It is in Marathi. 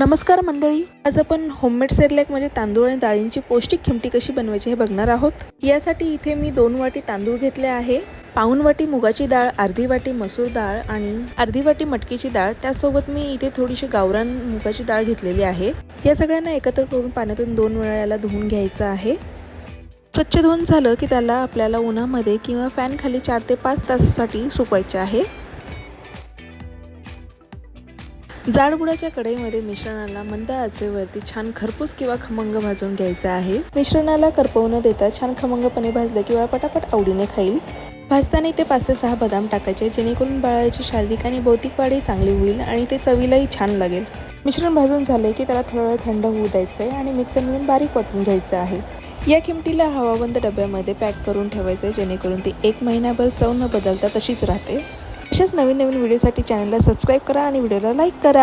नमस्कार मंडळी. आज आपण होममेड सेरलॅक म्हणजे तांदूळ आणि डाळींची पौष्टिक खिमटी कशी बनवायची हे बघणार आहोत. यासाठी इथे मी दोन वाटी तांदूळ घेतले आहे. पाऊन वाटी मुगाची डाळ अर्धी वाटी मसूर डाळ आणि अर्धी वाटी मटकीची डाळ. त्यासोबत मी इथे थोडीशी गावरान मुगाची डाळ घेतलेली आहे. या सगळ्यांना एकत्र करून पाण्यातून दोन वेळा याला धुवून घ्यायचं आहे. स्वच्छ धुवून झालं की त्याला आपल्याला उन्हामध्ये किंवा फॅनखाली चार ते पाच तासासाठी सुकवायचे आहे. जाडबुडाच्या कढईमध्ये मिश्रणाला मंद आचेवरती छान खरपूस किंवा खमंग भाजून घ्यायचं आहे. मिश्रणाला करपवू न देता छान खमंगपणे भाजलं किंवा पटापट आवडीने खाईल. भाजताना इथे पाच ते सहा बदाम टाकायचे जेणेकरून बाळाची शारीरिक आणि बौद्धिक वाढही चांगली होईल आणि ते चवीलाही छान लागेल. मिश्रण भाजून झाले की त्याला थोडा वेळ थंड होऊ द्यायचं आहे आणि मिक्सरमधून बारीक वाटून घ्यायचं आहे. या किमतीला हवाबंद डब्यामध्ये पॅक करून ठेवायचं आहे जेणेकरून ती एक महिनाभर चव न बदलता तशीच राहते. अशाच नवीन नवीन व्हिडिओसाठी चॅनलला सबस्क्राईब करा आणि व्हिडिओला लाईक करा.